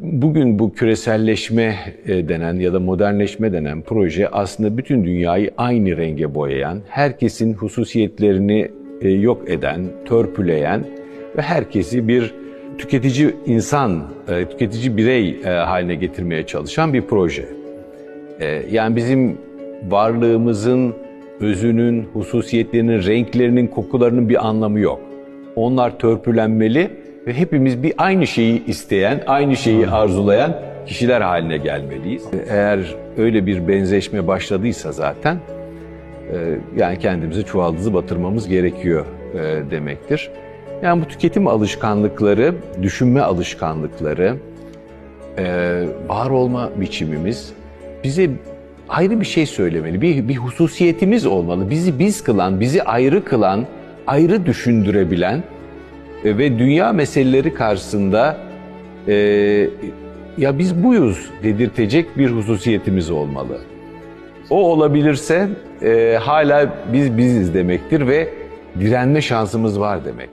Bugün bu küreselleşme e, denen ya da modernleşme denen proje aslında bütün dünyayı aynı renge boyayan, herkesin hususiyetlerini e, yok eden, törpüleyen ve herkesi bir tüketici insan, e, tüketici birey haline getirmeye çalışan bir proje. Yani bizim varlığımızın, özünün, hususiyetlerinin, renklerinin, kokularının bir anlamı yok. Onlar törpülenmeli ve hepimiz bir aynı şeyi isteyen, aynı şeyi arzulayan kişiler haline gelmeliyiz. Eğer öyle bir benzeşme başladıysa zaten e, yani kendimizi çuvaldızı batırmamız gerekiyor e, demektir. Yani bu tüketim alışkanlıkları, düşünme alışkanlıkları, e, var olma biçimimiz bize ayrı bir şey söylemeli. Bir, bir hususiyetimiz olmalı. Bizi biz kılan, bizi ayrı kılan, ayrı düşündürebilen ve dünya meseleleri karşısında e, ya biz buyuz dedirtecek bir hususiyetimiz olmalı. O olabilirse e, hala biz biziz demektir ve direnme şansımız var demek.